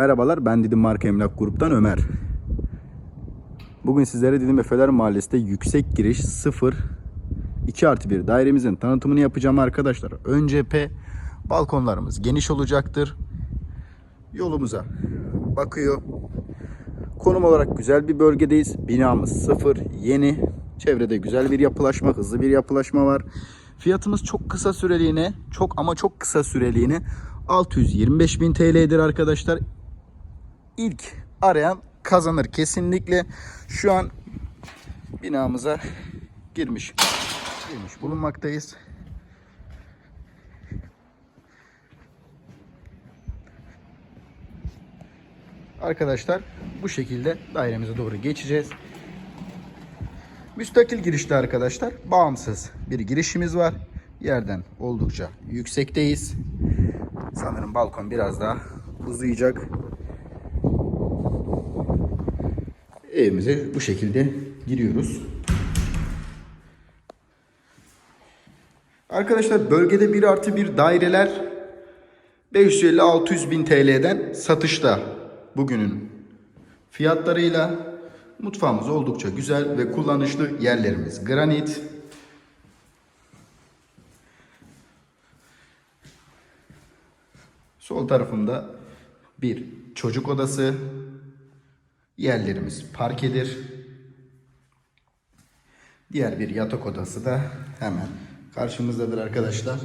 Merhabalar ben Didim Marka Emlak Grup'tan Ömer. Bugün sizlere Didim Efeler Mahallesi'nde yüksek giriş 0 2 artı 1 dairemizin tanıtımını yapacağım arkadaşlar. Ön cephe balkonlarımız geniş olacaktır. Yolumuza bakıyor. Konum olarak güzel bir bölgedeyiz. Binamız sıfır, yeni. Çevrede güzel bir yapılaşma, hızlı bir yapılaşma var. Fiyatımız çok kısa süreliğine, çok ama çok kısa süreliğine 625 bin TL'dir arkadaşlar. İlk arayan kazanır kesinlikle. Şu an binamıza girmiş, girmiş bulunmaktayız. Arkadaşlar bu şekilde dairemize doğru geçeceğiz. Müstakil girişte arkadaşlar bağımsız bir girişimiz var. Yerden oldukça yüksekteyiz. Sanırım balkon biraz daha uzayacak. Evimize bu şekilde giriyoruz. Arkadaşlar bölgede 1 artı 1 daireler 550-600 bin TL'den satışta bugünün fiyatlarıyla mutfağımız oldukça güzel ve kullanışlı yerlerimiz granit. Sol tarafında bir çocuk odası. Yerlerimiz parkedir. Diğer bir yatak odası da hemen karşımızdadır arkadaşlar.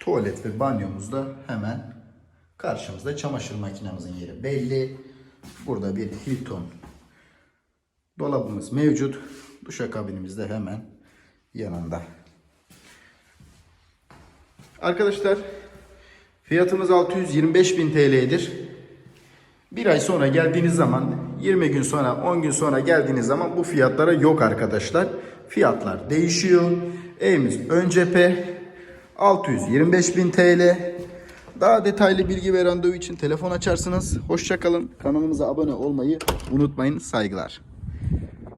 Tuvalet ve banyomuz da hemen karşımızda. Çamaşır makinemizin yeri belli. Burada bir Hilton dolabımız mevcut. Duşakabinimiz de hemen yanında. Arkadaşlar fiyatımız 625 bin TL'dir. Bir ay sonra geldiğiniz zaman 20 gün sonra 10 gün sonra geldiğiniz zaman bu fiyatlara yok arkadaşlar. Fiyatlar değişiyor. Evimiz ön cephe 625 bin TL. Daha detaylı bilgi ve randevu için telefon açarsınız. Hoşçakalın. Kanalımıza abone olmayı unutmayın. Saygılar.